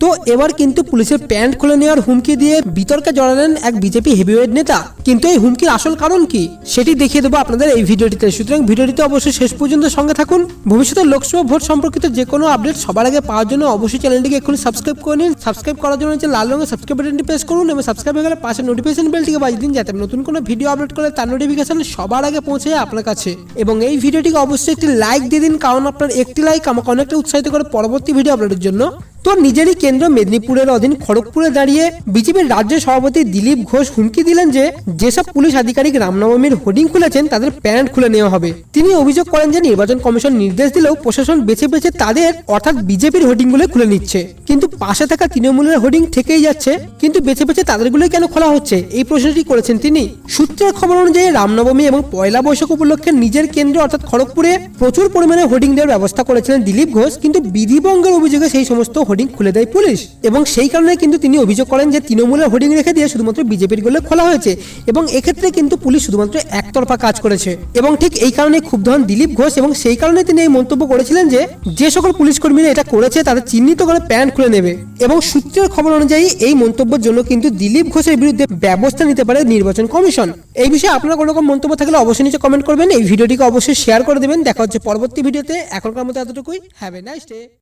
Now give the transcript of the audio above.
তো এবার কিন্তু পুলিশের প্যান্ট খুলে নেওয়ার হুমকি দিয়ে বিতর্কে জড়ালেন এক বিজেপি হেভিওয়েট নেতা। কিন্তু এই হুমকির আসল কারণ কি? সেটি দেখিয়ে দেবো আপনাদের এই ভিডিওটিতে। সুতরাং ভিডিওটিতে অবশ্যই শেষ পর্যন্ত সঙ্গে থাকুন। ভবিষ্যতে লোকসভা ভোট সম্পর্কিত যে কোনো আপডেট সবার আগে পাওয়ার জন্য অবশ্যই চ্যানেলটিকে এক্ষুনি সাবস্ক্রাইব করে নিন। সাবস্ক্রাইব করার জন্য হচ্ছে লাল রঙের সাবস্ক্রাইব বাটনটি প্রেস করুন এবং সাবস্ক্রাইব হয়ে গেলে পাশে নোটিফিকেশন বেলটিকে বাজিয়ে দিন যাতে নতুন কোনো ভিডিও আপলোড করলে তার নোটিফিকেশন সবার আগে পৌঁছে যায় আপনার কাছে। এবং এই ভিডিওটিকে অবশ্যই একটি লাইক দিয়ে দিন, কারণ আপনার একটি লাইক আমাকে অনেকটা উৎসাহিত করে পরবর্তী ভিডিও আপলোডের জন্য। তো নিজেরই কেন্দ্র মেদিনীপুরের অধীন খড়গপুরে দাঁড়িয়ে বিজেপির রাজ্য সভাপতি দিলীপ ঘোষ হুমকি দিলেন যে যেসব পুলিশ আধিকারিক রামনবমীর হোর্ডিং খুলেছেন, তাদের প্যান্ট খুলে নেওয়া হবে। তিনি অভিযোগ করেন যে নির্বাচন কমিশন নির্দেশ দিলেও প্রশাসন বেছে বেছে তাদের, অর্থাৎ বিজেপির হোর্ডিংগুলো খুলে নিচ্ছে। কিন্তু পাশে থাকা তৃণমূলের হোর্ডিং থেকেই যাচ্ছে, কিন্তু বেছে বেছে তাদেরগুলোই কেন খোলা হচ্ছে? এই প্রশ্নটি করেছেন তিনি। সূত্রের খবর অনুযায়ী রামনবমী এবং পয়লা বৈশাখ উপলক্ষে নিজের কেন্দ্র, অর্থাৎ খড়গপুরে প্রচুর পরিমাণে হোর্ডিং দেওয়ার ব্যবস্থা করেছিলেন দিলীপ ঘোষ, কিন্তু বিধিভঙ্গের অভিযোগে সেই সমস্ত হোর্ডিং খুলে দেয় পুলিশ। এবং সেই কারণে কিন্তু তিনি অভিযোগ করেন যে তৃণমূলের হোর্ডিং রেখে দিয়ে শুধুমাত্র বিজেপিরগুলো খোলা হয়েছে। এবং এক্ষেত্রে কিন্তু পুলিশ শুধুমাত্র একতরফা কাজ করেছে। এবং ঠিক এই কারণে ক্ষুব্ধ হন দিলীপ ঘোষ এবং সেই কারণে তিনি এই মন্তব্য করেছিলেন যে যে সকল পুলিশ কর্মীরা এটা করেছে তাদের চিহ্নিত করে প্যান্ট খুলে নেবে। এবং সূত্রের খবর অনুযায়ী এই মন্তব্যের জন্য কিন্তু দিলীপ ঘোষের বিরুদ্ধে ব্যবস্থা নিতে পারে নির্বাচন কমিশন। এই বিষয়ে আপনার কোনো রকম মন্তব্য থাকলে অবশ্যই নিচে কমেন্ট করবেন। এই ভিডিওটিকে অবশ্যই শেয়ার করে দেবেন। দেখা হচ্ছে পরবর্তী ভিডিওতে। এখনকার মতো এতটুকুই। Have a nice day